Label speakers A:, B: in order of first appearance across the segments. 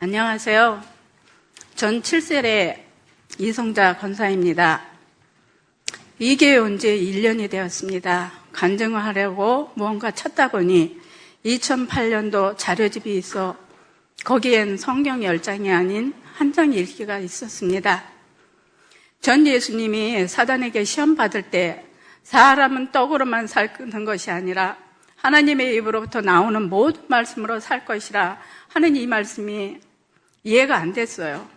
A: 안녕하세요. 전 7세의 이성자 권사입니다. 이 교회 온지 1년이 되었습니다. 간증을 하려고 무언가 찾다 보니 2008년도 자료집이 있어 거기엔 성경 10장이 아닌 한 장 읽기가 있었습니다. 전 예수님이 사단에게 시험 받을 때 사람은 떡으로만 살는 것이 아니라 하나님의 입으로부터 나오는 모든 말씀으로 살 것이라 하는 이 말씀이 이해가 안 됐어요.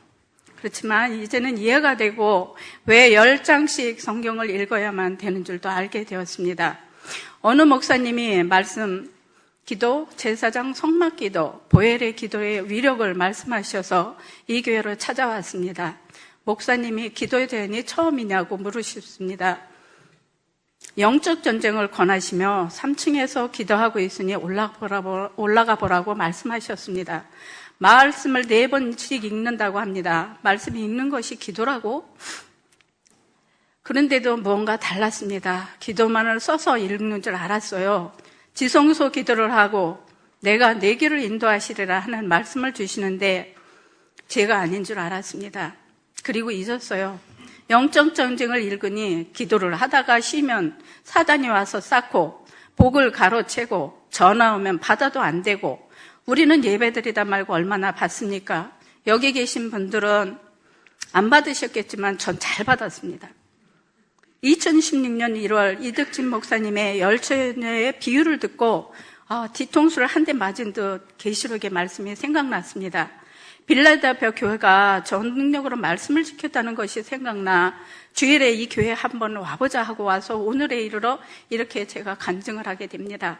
A: 그렇지만 이제는 이해가 되고 왜 10장씩 성경을 읽어야만 되는 줄도 알게 되었습니다. 어느 목사님이 말씀, 기도, 제사장 성막 기도, 보엘의 기도의 위력을 말씀하셔서 이 교회로 찾아왔습니다. 목사님이 기도에 대한이 처음이냐고 물으셨습니다. 영적 전쟁을 권하시며 3층에서 기도하고 있으니 올라가 보라고 말씀하셨습니다. 말씀을 네 번씩 읽는다고 합니다. 말씀 읽는 것이 기도라고? 그런데도 뭔가 달랐습니다. 기도만을 써서 읽는 줄 알았어요. 지성소 기도를 하고 내가 내 길을 인도하시리라 하는 말씀을 주시는데 제가 아닌 줄 알았습니다. 그리고 잊었어요. 영적 전쟁을 읽으니 기도를 하다가 쉬면 사단이 와서 쌓고 복을 가로채고 전화 오면 받아도 안 되고 우리는 예배드리다 말고 얼마나 받습니까? 여기 계신 분들은 안 받으셨겠지만 전 잘 받았습니다. 2016년 1월 이득진 목사님의 열처녀의 비유를 듣고 아, 뒤통수를 한 대 맞은 듯 계시록의 말씀이 생각났습니다. 빌라델피아 교회가 전 능력으로 말씀을 지켰다는 것이 생각나 주일에 이 교회 한번 와보자 하고 와서 오늘에 이르러 이렇게 제가 간증을 하게 됩니다.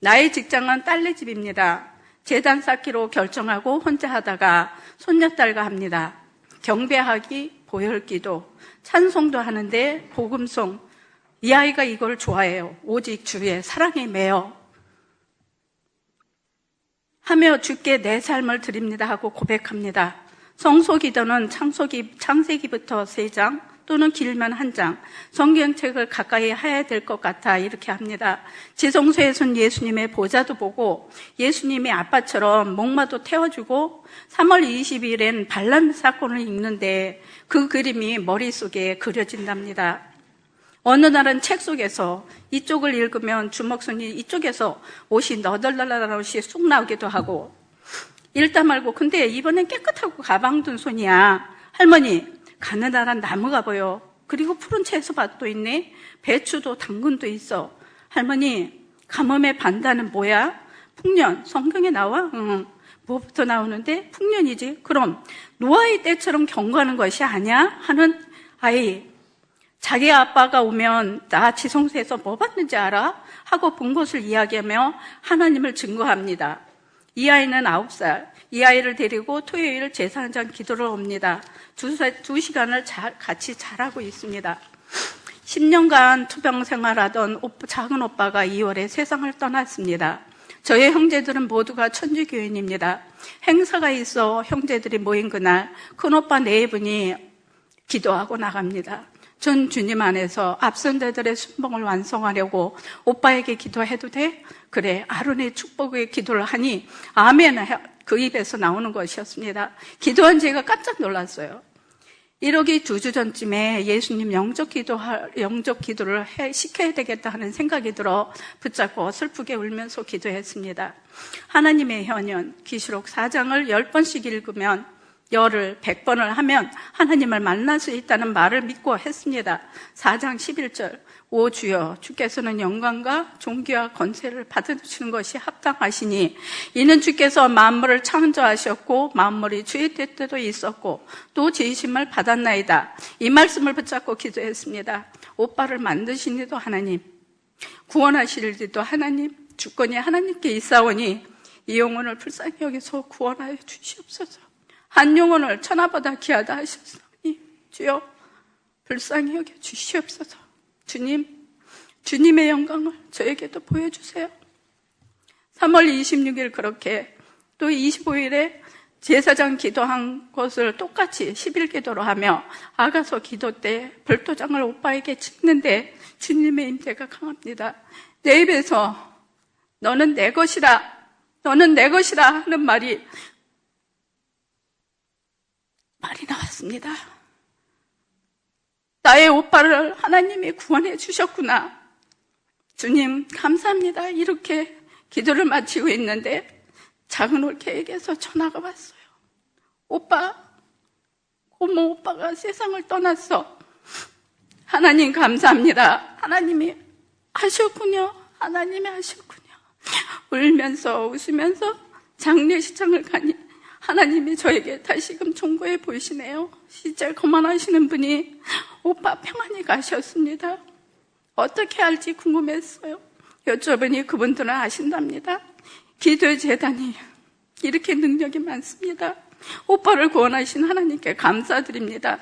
A: 나의 직장은 딸네 집입니다. 재단 쌓기로 결정하고 혼자 하다가 손녀딸과 합니다. 경배하기, 보혈기도, 찬송도 하는데 복음송. 이 아이가 이걸 좋아해요. 오직 주의 사랑에 매여. 하며 주께 내 삶을 드립니다 하고 고백합니다. 성소기도는 창세기부터 세장 또는 길면 한 장, 성경책을 가까이 해야 될 것 같아 이렇게 합니다. 지성소에 선 예수님의 보좌도 보고 예수님의 아빠처럼 목마도 태워주고 3월 20일엔 반란 사건을 읽는데 그 그림이 머릿속에 그려진답니다. 어느 날은 책 속에서 이쪽을 읽으면 주먹손이 이쪽에서 옷이 너덜너덜한 옷이 쑥 나오기도 하고 읽다 말고 근데 이번엔 깨끗하고 가방 둔 손이야. 할머니 가느다란 나무가 보여. 그리고 푸른 채소밭도 있네. 배추도 당근도 있어. 할머니, 가뭄의 반단은 뭐야? 풍년. 성경에 나와? 응. 뭐부터 나오는데? 풍년이지. 그럼 노아의 때처럼 경고하는 것이 아니야? 하는 아이. 자기 아빠가 오면 나 지성소에서 뭐 받는지 알아? 하고 본 것을 이야기하며 하나님을 증거합니다. 이 아이는 아홉 살. 이 아이를 데리고 토요일 제사장 기도를 옵니다. 두, 두 시간을 자, 같이 잘하고 있습니다. 10년간 투병 생활하던 작은 오빠가 2월에 세상을 떠났습니다. 저의 형제들은 모두가 천주교인입니다. 행사가 있어 형제들이 모인 그날 큰오빠 네 분이 기도하고 나갑니다. 전 주님 안에서 앞선 자들의 순봉을 완성하려고 오빠에게 기도해도 돼? 그래, 아론의 축복의 기도를 하니 아멘 그 입에서 나오는 것이었습니다. 기도한 제가 깜짝 놀랐어요. 1억이 두주 전쯤에 예수님 영적 기도, 영적 기도를 해, 시켜야 되겠다 하는 생각이 들어 붙잡고 슬프게 울면서 기도했습니다. 하나님의 현현, 기시록 4장을 10번씩 읽으면 열을 100번을 하면 하나님을 만날 수 있다는 말을 믿고 했습니다. 4장 11절. 오 주여 주께서는 영광과 존귀와 권세를 받으시는 것이 합당하시니 이는 주께서 만물을 창조하셨고 만물이 주의 뜻대로 있었고 또 지으심을 받았나이다. 이 말씀을 붙잡고 기도했습니다. 오빠를 만드신 이도 하나님 구원하실 이도 하나님 주권이 하나님께 있사오니 이 영혼을 불쌍히 여기서 구원하여 주시옵소서. 한 영혼을 천하보다 귀하다 하셨으니 주여 불쌍히 여겨 주시옵소서. 주님, 주님의 영광을 저에게도 보여주세요. 3월 26일 그렇게 또 25일에 제사장 기도한 것을 똑같이 11기도로 하며 아가서 기도 때 별도장을 오빠에게 찍는데 주님의 임재가 강합니다. 내 입에서 너는 내 것이라, 너는 내 것이라 하는 말이 나왔습니다. 나의 오빠를 하나님이 구원해 주셨구나. 주님, 감사합니다. 이렇게 기도를 마치고 있는데 작은 올케에게서 전화가 왔어요. 오빠, 고모 오빠가 세상을 떠났어. 하나님 감사합니다. 하나님이 하셨군요. 하나님이 하셨군요. 울면서 웃으면서 장례식장을 가니 하나님이 저에게 다시금 종고해 보이시네요. 시절 거만하시는 분이 오빠 평안히 가셨습니다. 어떻게 할지 궁금했어요. 여쭤보니 그분들은 아신답니다. 기도 재단이 이렇게 능력이 많습니다. 오빠를 구원하신 하나님께 감사드립니다.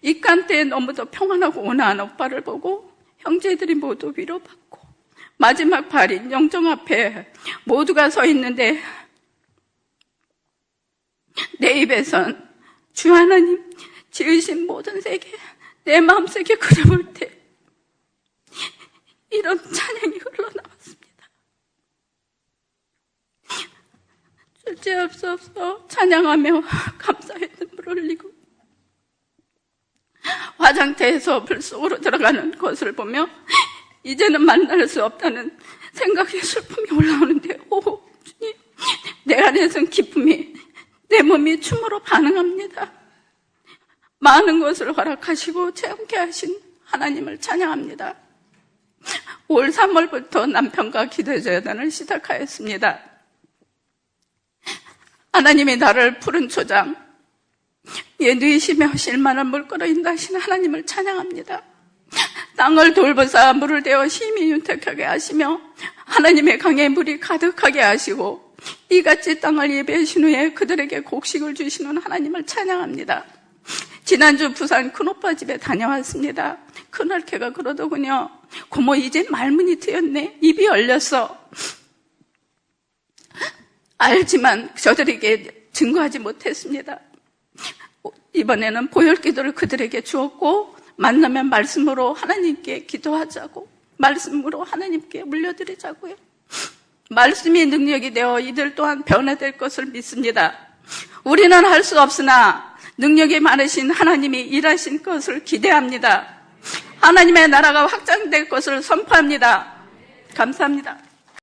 A: 입간 때 너무도 평안하고 온화한 오빠를 보고 형제들이 모두 위로받고 마지막 발인 영정 앞에 모두가 서 있는데 내 입에선 주 하나님 지으신 모든 세계 내 마음속에 그려볼 때 이런 찬양이 흘러나왔습니다. 줄제없어서 찬양하며 감사의 눈물 흘리고 화장대에서 불 속으로 들어가는 것을 보며 이제는 만날 수 없다는 생각에 슬픔이 올라오는데 오 주님 내 안에선 기쁨이 내 몸이 춤으로 반응합니다. 많은 것을 허락하시고 체험케 하신 하나님을 찬양합니다. 올 3월부터 남편과 기도재단을 시작하였습니다. 하나님이 나를 푸른 초장, 예, 누이시며 실만한 물거로 인도하신 하나님을 찬양합니다. 땅을 돌보사 물을 대어 힘이 윤택하게 하시며 하나님의 강에 물이 가득하게 하시고 이같이 땅을 예배하신 후에 그들에게 곡식을 주시는 하나님을 찬양합니다. 지난주 부산 큰오빠 집에 다녀왔습니다. 큰할케가 그러더군요. 고모 이제 말문이 트였네. 입이 열렸어. 알지만 저들에게 증거하지 못했습니다. 이번에는 보혈 기도를 그들에게 주었고 만나면 말씀으로 하나님께 기도하자고 말씀으로 하나님께 물려드리자고요. 말씀이 능력이 되어 이들 또한 변화될 것을 믿습니다. 우리는 할 수 없으나 능력이 많으신 하나님이 일하신 것을 기대합니다. 하나님의 나라가 확장될 것을 선포합니다. 감사합니다.